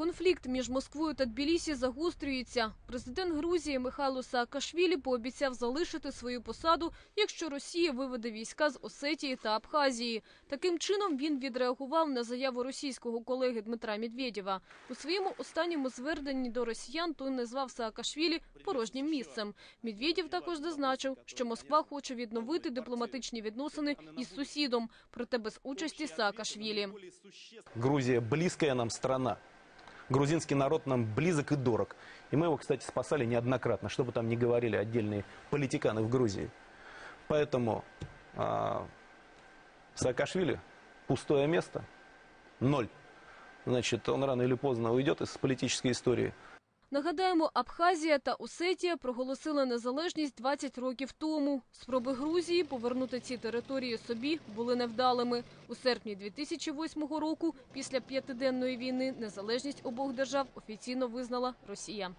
Конфлікт між Москвою та Тбілісі загострюється. Президент Грузії Михайло Саакашвілі пообіцяв залишити свою посаду, якщо Росія виведе війська з Осетії та Абхазії. Таким чином він відреагував на заяву російського колеги Дмитра Медведєва. У своєму останньому зверненні до росіян той назвав Саакашвілі порожнім місцем. Медведєв також зазначив, що Москва хоче відновити дипломатичні відносини із сусідом, проте без участі Саакашвілі. Грузия близкая нам страна. Грузинский народ нам близок и дорог. И мы его, кстати, спасали неоднократно, что бы там ни говорили отдельные политиканы в Грузии. Поэтому а, Саакашвили пустое место, ноль. Значит, он рано или поздно уйдет из политической истории. Нагадаємо, Абхазія та Осетія проголосили незалежність 20 років тому. Спроби Грузії повернути ці території собі були невдалими. У серпні 2008 року, після п'ятиденної війни, незалежність обох держав офіційно визнала Росія.